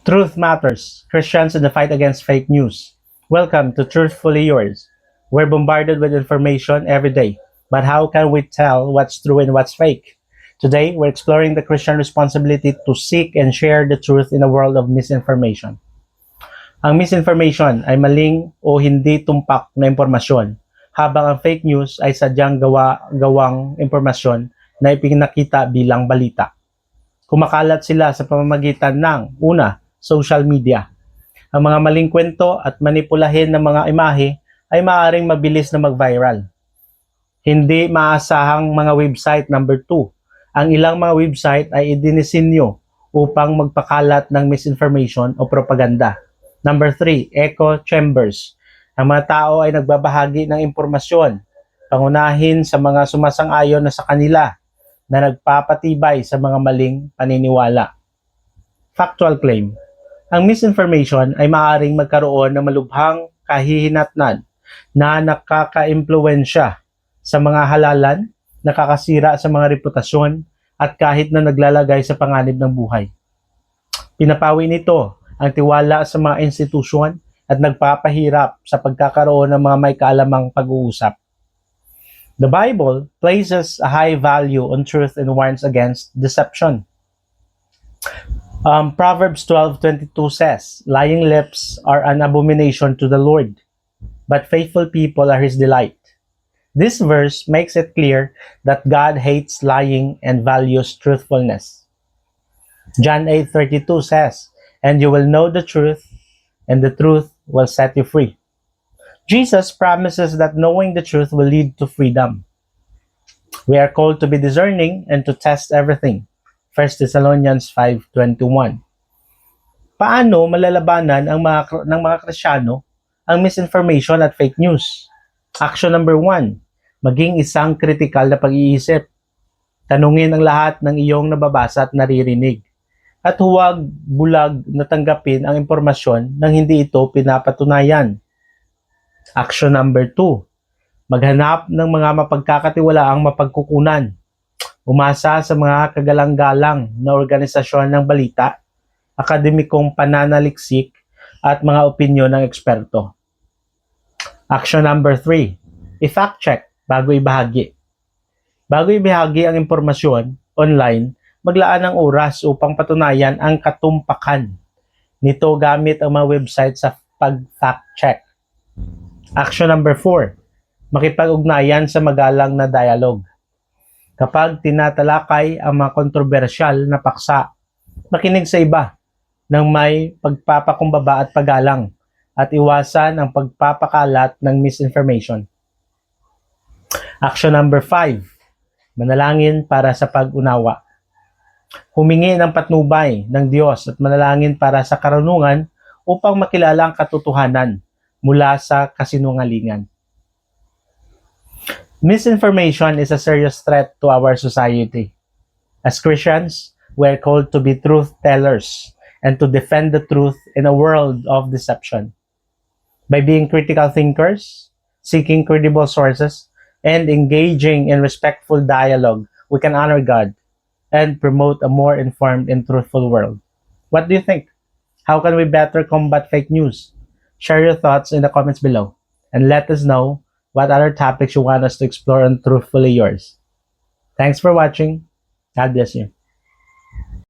Truth matters. Christians in the fight against fake news. Welcome to Truthfully Yours. We're bombarded with information every day, but how can we tell what's true and what's fake? Today, we're exploring the Christian responsibility to seek and share the truth in a world of misinformation. Ang misinformation ay maling o hindi tumpak na impormasyon, habang ang fake news ay sadyang gawa, gawang impormasyon na ipinakita bilang balita. Kumakalat sila sa pamamagitan ng una, social media. Ang mga maling kwento at manipulahin ng mga imahe ay maaaring mabilis na mag-viral. Hindi maasahang mga website number 2. Ang ilang mga website ay idinisinyo upang magpakalat ng misinformation o propaganda. Number 3, echo chambers. Ang mga tao ay nagbabahagi ng impormasyon, pangunahin sa mga sumasang-ayon na sa kanila na nagpapatibay sa mga maling paniniwala. Factual claim. Ang misinformation ay maaaring magkaroon ng malubhang kahihinatnan na nakaka-impluensya sa mga halalan, nakakasira sa mga reputasyon, at kahit na naglalagay sa panganib ng buhay. Pinapawi nito ang tiwala sa mga institusyon at nagpapahirap sa pagkakaroon ng mga may kaalamang pag-uusap. The Bible places a high value on truth and warns against deception. Um, Proverbs 12:22 says, "Lying lips are an abomination to the Lord, but faithful people are his delight." This verse makes it clear that God hates lying and values truthfulness. John 8:32 says, "And you will know the truth, and the truth will set you free." Jesus promises that knowing the truth will lead to freedom. We are called to be discerning and to test everything. 1 Thessalonians 5:21. Paano malalabanan ang mga ng mga Krisyano ang misinformation at fake news? Action number one, maging isang kritikal na pag-iisip. Tanungin ang lahat ng iyong nababasa at naririnig. At huwag bulag na tanggapin ang impormasyon nang hindi ito pinapatunayan. Action number two, maghanap ng mga mapagkakatiwalaang mapagkukunan. Umasa sa mga kagalang-galang na organisasyon ng balita, akademikong pananaliksik, at mga opinyon ng eksperto. Action number three, i-fact check bago ibahagi. Bago ibahagi ang impormasyon online, maglaan ng oras upang patunayan ang katumpakan nito gamit ang mga website sa pag-fact check. Action number 4, makipag-ugnayan sa magalang na dialogue. Kapag tinatalakay ang mga kontrobersyal na paksa, makinig sa iba ng may pagpapakumbaba at paggalang at iwasan ang pagpapakalat ng misinformation. Action number 5, manalangin para sa pag-unawa. Humingi ng patnubay ng Diyos at manalangin para sa karunungan upang makilala ang katotohanan mula sa kasinungalingan. Misinformation is a serious threat to our society. As Christians, we are called to be truth tellers and to defend the truth in a world of deception. By being critical thinkers, seeking credible sources, and engaging in respectful dialogue, we can honor God and promote a more informed and truthful world. What do you think? How can we better combat fake news? Share your thoughts in the comments below and let us know what other topics you want us to explore on Truthfully Yours. Thanks for watching. God bless you.